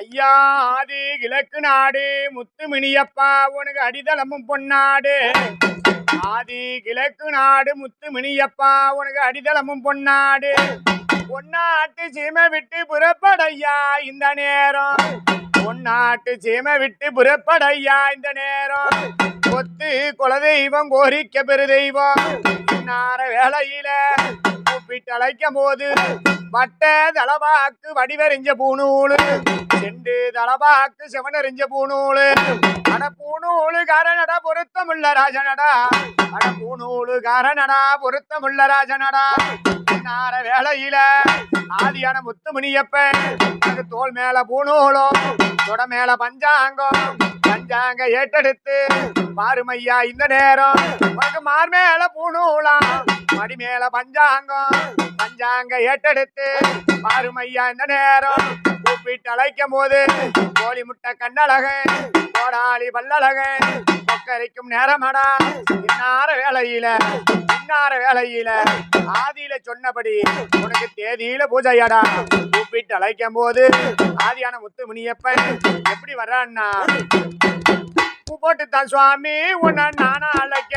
ஐயா ஆதி கிழக்கு நாடு முத்துமினியப்பா உனக்கு அடித்தளமும் பொன்னாடு. ஆதி கிழக்கு நாடு முத்துமினியப்பா உனக்கு அடித்தளமும் பொன்னாடு. பொன்னாட்டு சீமை விட்டு புறப்படையா இந்த நேரம். பொன்னாட்டு சீமை விட்டு புறப்படையா இந்த நேரம். கொத்து குலதெய்வம் கோரிக்க பெரு தெய்வம் இன்னார வேலையில கூப்பிட்டு அழைக்கும் போது வட்ட தளவாக்கு வடிவறிஞ்ச பூநூலு. செண்டு தலபாக்கு செவனறிஞ்ச பூநூலு அட பூநூலு காரணடா பொருத்தமுள்ள ராஜனடா. அட பூநூலு காரனடா பொருத்தமுள்ள ராஜனடா. நார வேலையில ஆதியான முத்துமணியப்ப அது தோல் மேல பூநூலோ தொட மேல பஞ்சாங்கம். பஞ்சாங்க ஏட்டெடுத்து பாருமையா இந்த நேரம் உனக்கு மார் மேல பூநூலாம் மடி மேல பஞ்சாங்கம் பஞ்சாங்க ஏட்டெடுத்து பாருமையா இந்த நேரம். கூப்பிட்டு அழைக்கும் போது கோழி முட்டை கண்ணழக கோடாளி பல்லழக கொக்கரிக்கும் நேரமடா. இன்னார வேலையில இன்னார வேலையில ஆதியில சொன்னபடி உனக்கு தேதியில பூஜையடா. கூப்பிட்டு அழைக்கும் போது ஆதியான முத்து முனியப்பன் எப்படி வர்றான்னா பூ போட்டுத்தான் சுவாமி உன்னை நானா அழைக்க.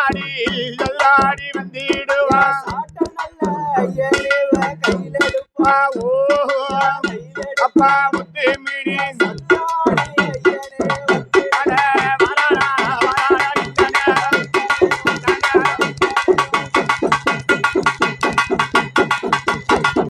சதுராடி சதுராடி வந்திடுவா. அப்பா ஓ அப்பா